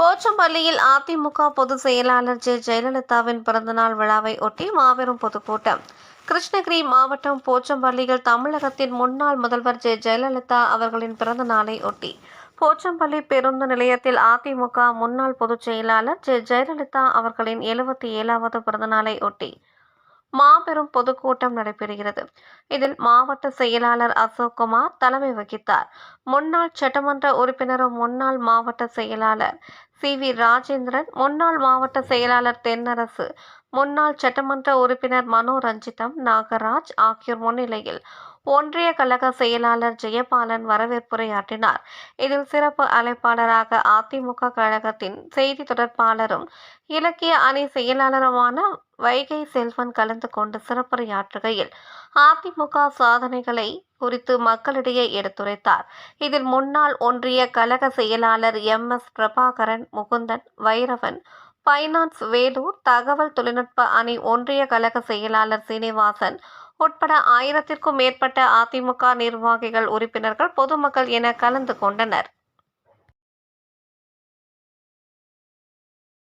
போச்சம்பள்ளியில் அதிமுக பொதுச் செயலாளர் ஜெ. ஜெயலலிதாவின் பிறந்தநாள் விழாவை ஒட்டி மாபெரும் பொதுக்கூட்டம். கிருஷ்ணகிரி மாவட்டம் போச்சம்பள்ளியில் தமிழகத்தின் முன்னாள் முதல்வர் ஜெ. ஜெயலலிதா அவர்களின் பிறந்த நாளை ஒட்டி போச்சம்பள்ளி பேருந்து நிலையத்தில் அதிமுக முன்னாள் பொதுச் செயலாளர் ஜெ. ஜெயலலிதா அவர்களின் எழுபத்தி ஏழாவது பிறந்தநாளை ஒட்டி மாபெரும் பொதுக்கூட்டம் நடைபெறுகிறது. இதில் மாவட்ட செயலாளர் அசோக்குமார் தலைமை வகித்தார். முன்னாள் சட்டமன்ற உறுப்பினரும் முன்னாள் மாவட்ட செயலாளர் சி. வி. ராஜேந்திரன் முன்னாள் மாவட்ட செயலாளர் தென்னரசு முன்னாள் சட்டமன்ற உறுப்பினர் மனோ ரஞ்சிதம் நாகராஜ் ஆகியோர் முன்னிலையில் ஒன்றிய கழக செயலாளர் ஜெயபாலன் வரவேற்புரையாற்றினார். இதில் சிறப்பு அழைப்பாளராக அதிமுக கழகத்தின் செய்தி தொடர்பாளரும் இலக்கிய அணி செயலாளருமான வைகை செல்வன் கலந்து கொண்டு சிறப்புரையாற்றுகையில் அதிமுக சாதனைகளை குறித்து மக்களிடையே எடுத்துரைத்தார். இதில் முன்னாள் ஒன்றிய கழக செயலாளர் M. S. Prabhakaran Mukundan Vairavan finance Vellore தகவல் தொழில்நுட்ப அணி ஒன்றிய கழக செயலாளர் சீனிவாசன் உட்பட ஆயிரத்திற்கும் மேற்பட்ட அதிமுக நிர்வாகிகள் உறுப்பினர்கள் பொதுமக்கள் என கலந்து கொண்டனர்.